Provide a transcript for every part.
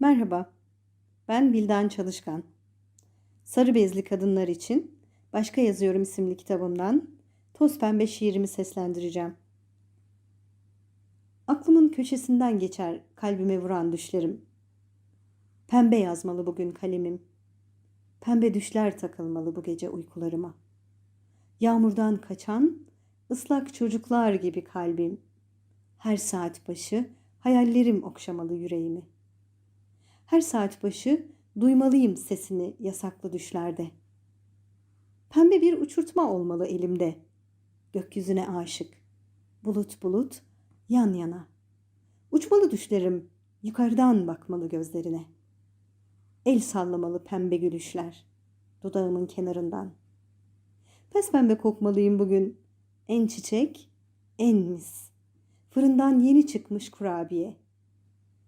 Merhaba, ben Vildan Çalışkan. Sarı Bezli Kadınlar için Başka Yazıyorum isimli kitabımdan Toz Pembe şiirimi seslendireceğim. Aklımın köşesinden geçer kalbime vuran düşlerim. Pembe yazmalı bugün kalemim. Pembe düşler takılmalı bu gece uykularıma. Yağmurdan kaçan ıslak çocuklar gibi kalbim. Her saat başı hayallerim okşamalı yüreğimi. Her saat başı duymalıyım sesini yasaklı düşlerde. Pembe bir uçurtma olmalı elimde. Gökyüzüne aşık. Bulut bulut yan yana. Uçmalı düşlerim yukarıdan bakmalı gözlerine. El sallamalı pembe gülüşler dudağımın kenarından. Pes pembe kokmalıyım bugün. En çiçek, en mis. Fırından yeni çıkmış kurabiye.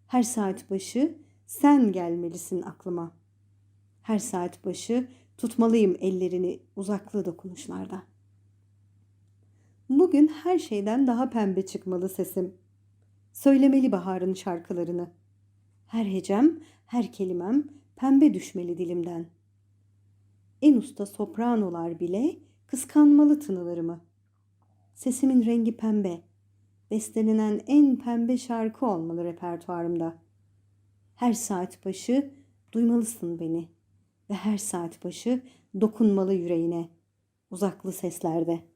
Her saat başı sen gelmelisin aklıma. Her saat başı tutmalıyım ellerini uzaklı dokunuşlarda. Bugün her şeyden daha pembe çıkmalı sesim. Söylemeli baharın şarkılarını. Her hecem, her kelimem pembe düşmeli dilimden. En usta sopranolar bile kıskanmalı tınılarımı. Sesimin rengi pembe. Bestelenen en pembe şarkı olmalı repertuarımda. Her saat başı duymalısın beni ve her saat başı dokunmalı yüreğine uzaklı seslerde.''